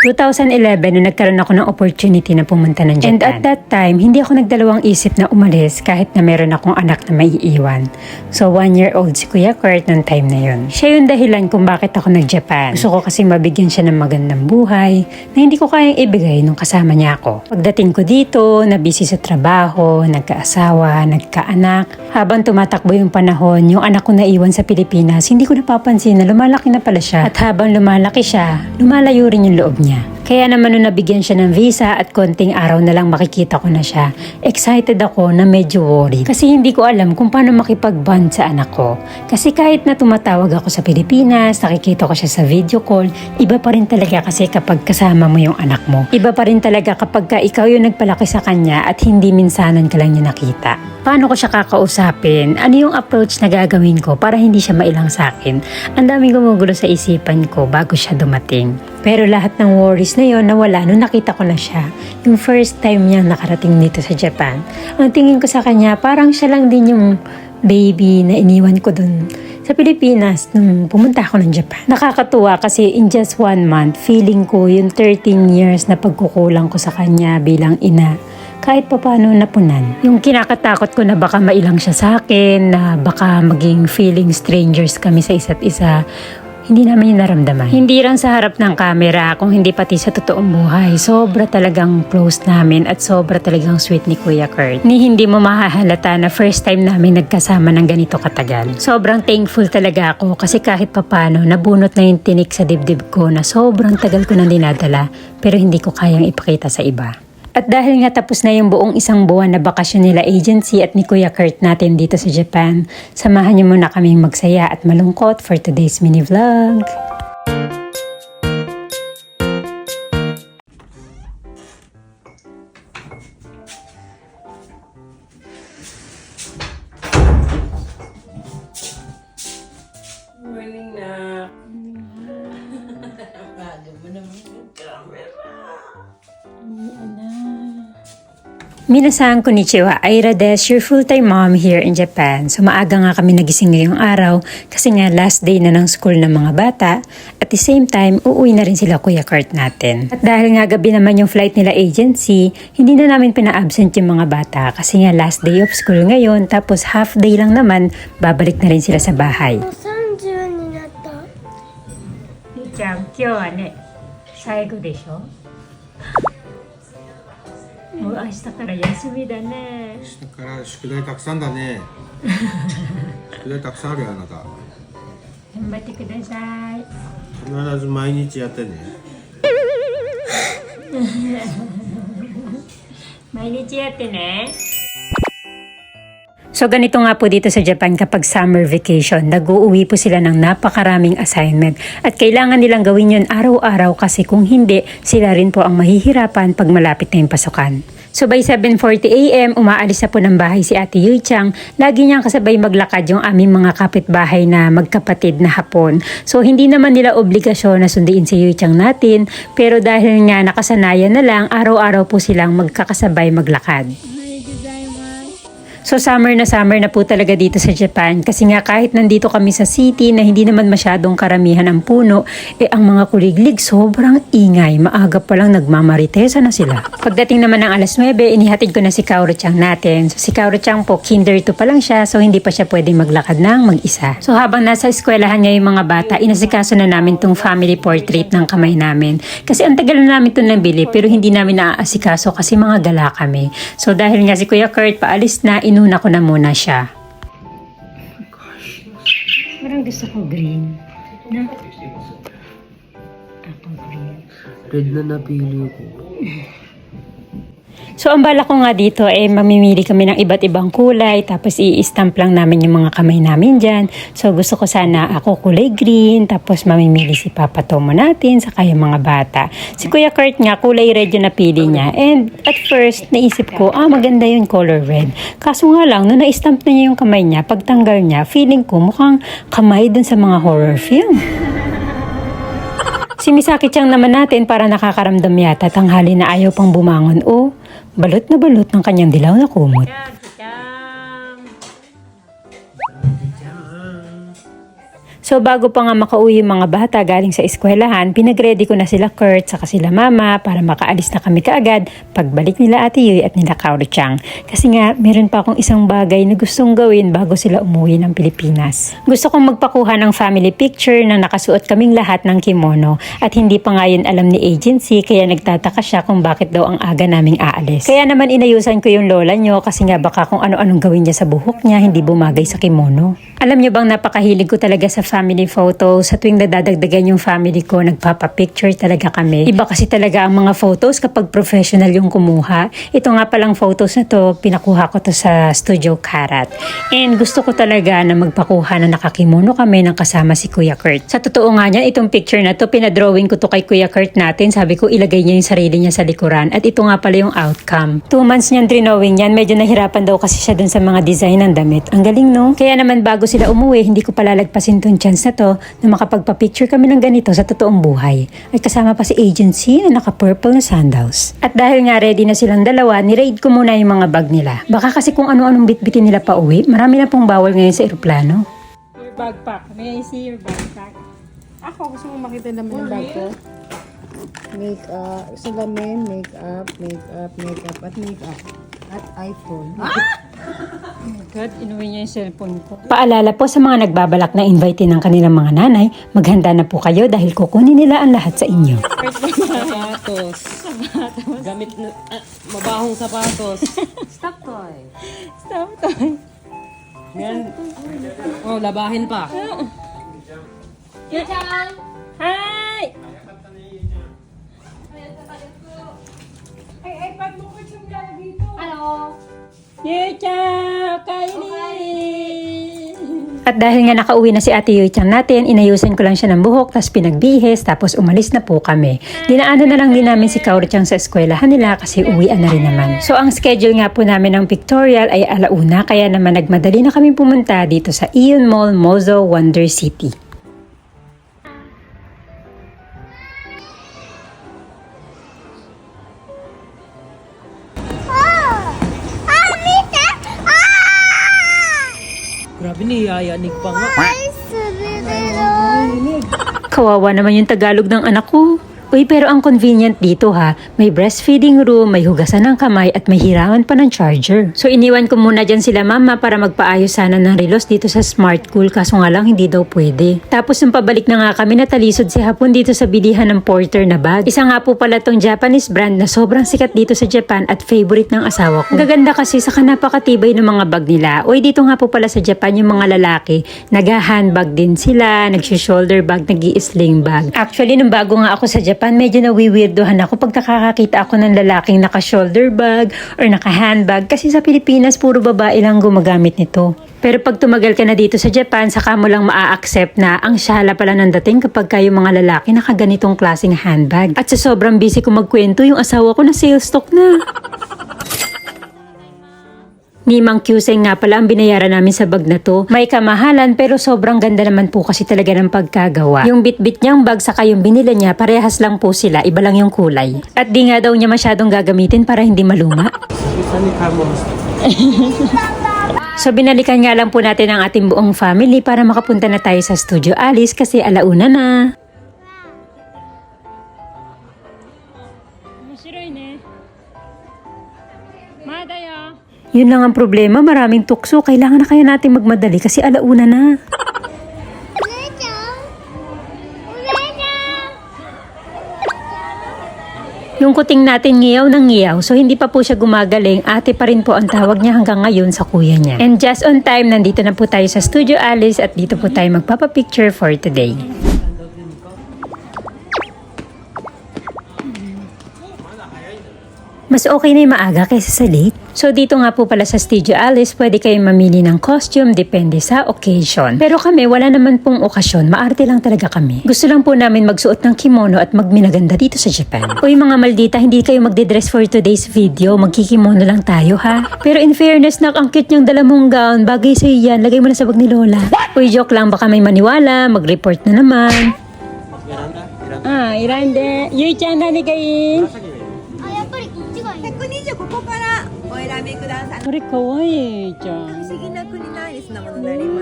2011 nung nagkaroon ako ng opportunity na pumunta ng Japan. And at that time, hindi ako nagdalawang isip na umalis kahit na meron akong anak na maiiwan. So one year old si Kuya Kurt nung time na yun. Siya yung dahilan kung bakit ako nag-Japan. Gusto ko kasi mabigyan siya ng magandang buhay na hindi ko kayang ibigay nung kasama niya ako. Pagdating ko dito, na busy sa trabaho, nagkaasawa, nagkaanak. Habang tumatakbo yung panahon, yung anak ko naiwan sa Pilipinas, hindi ko napapansin na lumalaki na pala siya. At habang lumalaki siya, lumalayo rin yung loob niya. Kaya naman nung nabigyan siya ng visa at konting araw na lang makikita ko na siya, excited ako na medyo worried. Kasi hindi ko alam kung paano makipag-bond sa anak ko. Kasi kahit na tumatawag ako sa Pilipinas, nakikita ko siya sa video call, iba pa rin talaga kasi kapag kasama mo yung anak mo. Iba pa rin talaga kapag ka ikaw yung nagpalaki sa kanya at hindi minsanan ka lang niya nakita. Paano ko siya kakausapin? Ano yung approach na gagawin ko para hindi siya mailang sa akin? Ang daming gumugulo sa isipan ko bago siya dumating. Pero lahat ng worries na yon nawala nung nakita ko na siya. Yung first time niya nakarating dito sa Japan. Ang tingin ko sa kanya, parang siya lang din yung baby na iniwan ko dun sa Pilipinas nung pumunta ako ng Japan. Nakakatuwa kasi in just one month, feeling ko yung 13 years na pagkukulang ko sa kanya bilang ina kahit papano napunan. Yung kinakatakot ko na baka mailang siya sa akin, na baka maging feeling strangers kami sa isa't isa, hindi namin yung naramdaman. Hindi lang sa harap ng camera, kung hindi pati sa totoong buhay. Sobra talagang close namin at sobra talagang sweet ni Kuya Kurt. Ni hindi mo mahahalata na first time namin nagkasama ng ganito katagal. Sobrang thankful talaga ako kasi kahit papano nabunot na yung tinik sa dibdib ko na sobrang tagal ko nang dinadala pero hindi ko kayang ipakita sa iba. At dahil nga tapos na yung buong isang buwan na bakasyon nila agency at ni Kuya Kurt natin dito sa Japan, samahan niyo muna kaming magsaya at malungkot for today's mini vlog. Minasan konnichiwa, Aira Des, your full-time mom here in Japan. So maaga nga kami nagising ngayong araw kasi nga last day na ng school ng mga bata. At the same time, uuwi na rin sila Kuya Kurt natin. At dahil nga gabi naman yung flight nila agency, hindi na namin pina-absent yung mga bata kasi nga last day of school ngayon tapos half day lang naman, babalik na rin sila sa bahay. 30になった Chan, 今日はね、最後でしょ もう明日から休みだね。だから宿題たくさんだね 宿題たくさんあるよあなた頑張ってください。必ず毎日やってね 毎日やってね。So ganito nga po dito sa Japan kapag summer vacation, nag-uuwi po sila ng napakaraming assignment at kailangan nilang gawin yun araw-araw kasi kung hindi, sila rin po ang mahihirapan pag malapit na yung pasukan. So by 7.40am, umaalis na po ng bahay si Ate Yui Chang. Lagi niyang kasabay maglakad yung aming mga kapitbahay na magkapatid na hapon. So hindi naman nila obligasyon na sunduin si Yui Chang natin, pero dahil nga nakasanayan na lang, araw-araw po silang magkakasabay maglakad. So summer na summer na po talaga dito sa Japan kasi nga kahit nandito kami sa city na hindi naman masyadong karamihan ang puno, eh ang mga kuliglig sobrang ingay. Maaga pa lang nagmamaritesa na sila. Pagdating naman ng alas 9, inihatid ko na si Kauro Chang natin. So si Kauro Chang po, kinder 2 pa lang siya so hindi pa siya pwedeng maglakad ng mag-isa. So habang nasa eskwelahan niya yung mga bata, inasikaso na namin tong family portrait ng kamay namin. Kasi ang tagal na namin itong nabili pero hindi namin naaasikaso kasi mga gala kami. So dahil nga si Kuya Kurt paalis na, inuna ko na muna siya. Parang gusto ko green. Na? Ako green. Red na napili ko. So ang bala ko nga dito eh mamimili kami ng iba't ibang kulay tapos i-stamp lang namin yung mga kamay namin dyan. So gusto ko sana ako kulay green tapos mamimili si Papa Tomo natin saka yung mga bata. Si Kuya Kurt nga kulay red yung napili niya and at first naisip ko ah maganda yung color red. Kaso nga lang nung na-stamp na niya yung kamay niya pagtanggal niya feeling ko mukhang kamay dun sa mga horror film. Si Misaki Chang naman natin para nakakaramdam yata tanghali na ayaw pang bumangon o balot na balot ng kanyang dilaw na kumot. So bago pa nga makauwi yung mga bata galing sa eskwelahan, pinagready ko na sila Kurt saka sila mama para makaalis na kami kaagad pagbalik nila Ate Yui at nila Kaoru-chan. Kasi nga, meron pa akong isang bagay na gustong gawin bago sila umuwi ng Pilipinas. Gusto kong magpakuha ng family picture na nakasuot kaming lahat ng kimono at hindi pa nga yun alam ni agency kaya nagtataka siya kung bakit daw ang aga naming aalis. Kaya naman inayusan ko yung lola nyo kasi nga baka kung ano-anong gawin niya sa buhok niya hindi bumagay sa kimono. Alam niyo bang napakahilig ko talaga sa family photo. Sa tuwing nadadagdagan yung family ko, nagpapapicture talaga kami. Iba kasi talaga ang mga photos kapag professional yung kumuha. Ito nga palang photos na to, pinakuha ko to sa Studio Karat. And gusto ko talaga na magpakuha na nakakimono kami ng kasama si Kuya Kurt. Sa totoo nga niyan, itong picture na to, pinadrawing ko to kay Kuya Kurt natin. Sabi ko, ilagay niya yung sarili niya sa likuran. At ito nga pala yung outcome. Two months niyan drawing yan. Medyo nahirapan daw kasi siya dun sa mga design ng damit. Ang galing no? Kaya naman bago sila umuwi, hindi ko palalagpasin tong chance na to na makapagpa-picture kami ng ganito sa totoong buhay. Ay kasama pa si agency na naka-purple na sandals. At dahil nga ready na silang dalawa, ni-raid ko muna yung mga bag nila. Baka kasi kung ano-anong bitbitin nila pa uwi, marami na pong bawal ngayon sa eroplano. Your backpack. May I see your backpack? Ako, gusto mo makita naman yung bag ko? Makeup, salamin, makeup, makeup, makeup, at makeup. At iPhone. Ah! Oh my God, inuwi niya yung cellphone ko. Paalala po sa mga nagbabalak na invite ng kanilang mga nanay, maghanda na po kayo dahil kukunin nila ang lahat sa inyo. Sapatos. Gamit na, ah, mabahong sapatos. Stop toy. Stop toy. Yan. Oh, labahin pa. Hi! Yucha! Kaili! At dahil nga nakauwi na si Ate Yoy-chan natin, inayusin ko lang siya ng buhok, tapos pinagbihis, tapos umalis na po kami. Dinaanan na lang din namin si Kaoru-chan sa eskwelahan nila kasi uwian na rin naman. So ang schedule nga po namin ng pictorial ay alauna, kaya naman nagmadali na kami pumunta dito sa Ion Mall, Mozo, Wonder City. Kawawa naman yung Tagalog ng anak ko. Uy, pero ang convenient dito ha, may breastfeeding room, may hugasan ng kamay at may hiraman pa ng charger. So iniwan ko muna dyan sila mama para magpaayos sana ng relos dito sa Smart Cool kaso nga lang hindi daw pwede. Tapos nung pabalik na nga kami natalisod si Hapon dito sa bilihan ng Porter na bag. Isa nga po pala tong Japanese brand na sobrang sikat dito sa Japan at favorite ng asawa ko. Gaganda kasi sa napakatibay ng mga bag nila. Uy, dito nga po pala sa Japan yung mga lalaki, nag-handbag din sila, nag-shoulder bag, nag-sling bag. Actually, nung bago nga ako sa Japan, medyo nawiwirdohan ako pag nakakakita ako ng lalaking naka-shoulder bag or naka-handbag kasi sa Pilipinas puro babae lang gumagamit nito. Pero pag tumagal ka na dito sa Japan, saka mo lang maa-accept na ang shala pala ng dating kapag kayo mga lalaki nakaganitong klaseng handbag. At sa sobrang busy ko magkwento, yung asawa ko na sales stock na. Ni Mang Kyuseng nga pala ang binayaran namin sa bag na to. May kamahalan pero sobrang ganda naman po kasi talaga ng pagkagawa. Yung bit-bit niyang bag saka yung binila niya, parehas lang po sila, iba lang yung kulay. At di nga daw niya masyadong gagamitin para hindi maluma. So binalikan nga lang po natin ang ating buong family para makapunta na tayo sa Studio Alice kasi alauna na. Yun lang ang problema, maraming tukso. Kailangan na kaya natin magmadali kasi alauna na. Yung kuting natin ngiyaw ng ngiyaw, so hindi pa po siya gumagaling, ate pa rin po ang tawag niya hanggang ngayon sa kuya niya. And just on time, nandito na po tayo sa Studio Alice at dito po tayo magpapapicture for today. Mas okay na yung maaga kaysa sa late. So dito nga po pala sa Studio Alice, pwede kayong mamili ng costume depende sa occasion. Pero kami, wala naman pong okasyon, maarte lang talaga kami. Gusto lang po namin magsuot ng kimono at magminaganda dito sa Japan. Uy mga maldita, hindi kayo magde-dress for today's video, magkikimono lang tayo ha. Pero in fairness, nak, ang cute niyang dala mong gown, bagay sa'yo yan, lagay mo na sa bag ni Lola. Uy, joke lang, baka may maniwala, mag-report na naman. Ah, irande. Yui-chan, nani kayo? あやっ ください。これかわいいじゃん。不思議な国のアリスのものになりま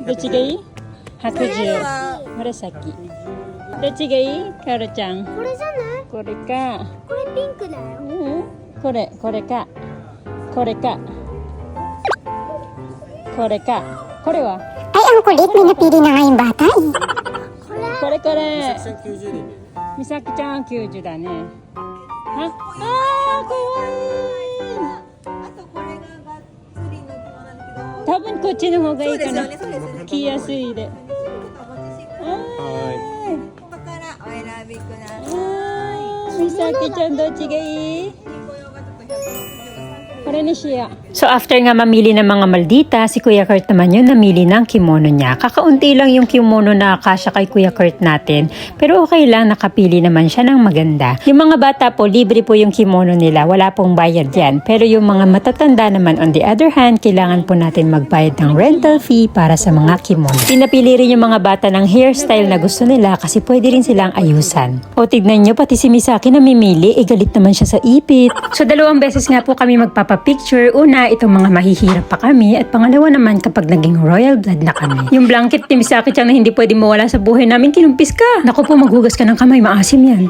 す、どっちがいい？白どっちがいい？カロちゃん。これじゃない？これか。これピンクだよ。うん。これこれか。これか。これか。これは？kulit. Bata eh. これこれ90年美咲ちゃん90だね。ああーかわいい多分こっちの方がいいかな。そうですよねそうですよね。着やすいで。ちょっとお持ちしてください。はここからお選びください。ーい。美咲ちゃんどっちがいい？ご用がちょっと163これにしよう。So after nga mamili ng mga maldita, si Kuya Kurt naman yun namili ng kimono niya. Kakaunti lang yung kimono na kasya kay Kuya Kurt natin. Pero okay lang, nakapili naman siya ng maganda. Yung mga bata po, libre po yung kimono nila. Wala pong bayad yan. Pero yung mga matatanda naman, on the other hand, kailangan po natin magbayad ng rental fee para sa mga kimono. Pinapili rin yung mga bata ng hairstyle na gusto nila kasi pwede rin silang ayusan. O tignan nyo, pati si Misaki namimili, eh galit naman siya sa ipit. So dalawang beses nga po kami magpapapicture. Una, itong mga mahihirap pa kami. At pangalawa naman kapag naging royal blood na kami. Yung blanket ni Misaki Chan na hindi pwede mawala sa buhay namin, kinumpis ka. Naku po, maghugas ka ng kamay, maasim yan.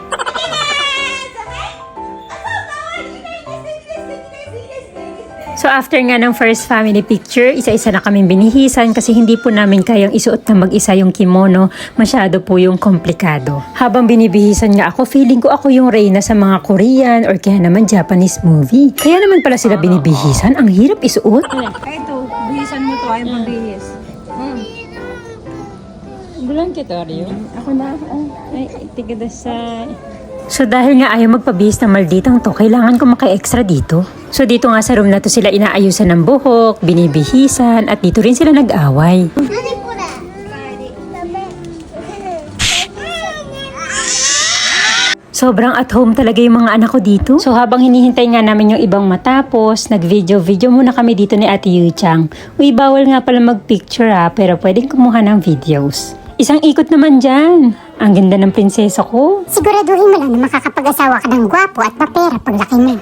So after nga ng first family picture, isa-isa na kaming binihisan kasi hindi po namin kayang isuot na mag-isa yung kimono. Masyado po yung komplikado. Habang binibihisan nga ako, feeling ko ako yung reyna sa mga Korean or kaya naman Japanese movie. Kaya naman pala sila binibihisan, ang hirap isuot. Kaya ito, bihisan mo to, ayaw pambihis. Blanket Oreo? Ako na. Ay, tigadasay. So dahil nga ayaw magpabihis ng malditang to, kailangan ko maka-extra dito. So dito nga sa room na to sila inaayusan ng buhok, binibihisan, at dito rin sila nag-away. Ano Sobrang at home talaga yung mga anak ko dito. So habang hinihintay nga namin yung ibang matapos, nag-video-video muna kami dito ni Ate Yuchang. Uy, bawal nga pala mag-picture ha, pero pwedeng kumuha ng videos. Isang ikot naman dyan. Ang ganda ng prinsesa ko. Siguraduhin mo lang na makakapag-asawa ka ng gwapo at mapera paglaki mo.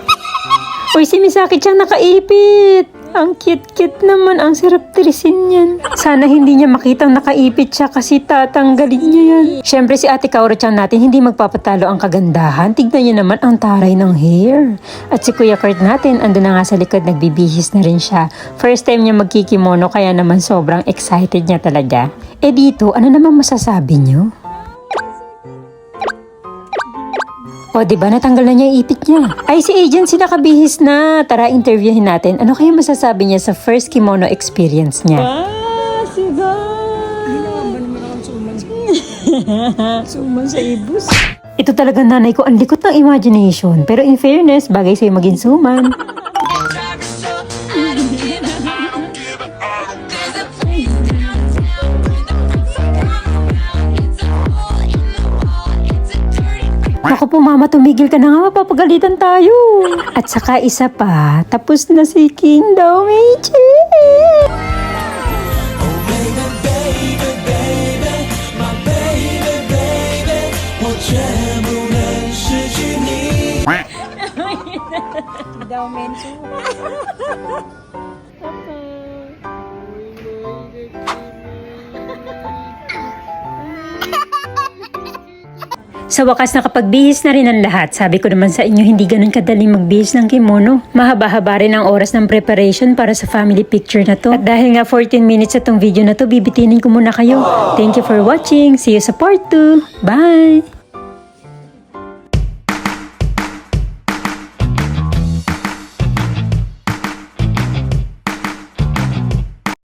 Uy, si Misaki Chang nakaipit. Ang cute-cute naman. Ang sarap tirisin yan. Sana hindi niya makitang nakaipit siya kasi tatanggalin niya yan. Siyempre si Ate Kauro Chang natin hindi magpapatalo ang kagandahan. Tignan niyo naman ang taray ng hair. At si Kuya Kurt natin, ando na nga sa likod, nagbibihis na rin siya. First time niya magkikimono kaya naman sobrang excited niya talaga. Eh dito, ano naman masasabi niyo? O, di ba natanggal na niya yung ipit niya? Ay, si agency nakabihis na. Tara, interviewin natin. Ano kaya masasabi niya sa first kimono experience niya? Ah, siga! Suman sa ibus. Ito talaga nanay ko, ang likot ng imagination. Pero in fairness, bagay sa'yo maging suman. Naku po mama, tumigil ka na nga, mapapagalitan tayo. At saka isa pa, tapos na si King daw, Meiji. Daw menso. Sa wakas nakapagbihis na rin ang lahat. Sabi ko naman sa inyo, hindi ganun kadali magbihis ng kimono. Mahaba-haba rin ang oras ng preparation para sa family picture na to. At dahil nga 14 minutes sa tong video na to, bibitinin ko muna kayo. Thank you for watching. See you sa part 2. Bye!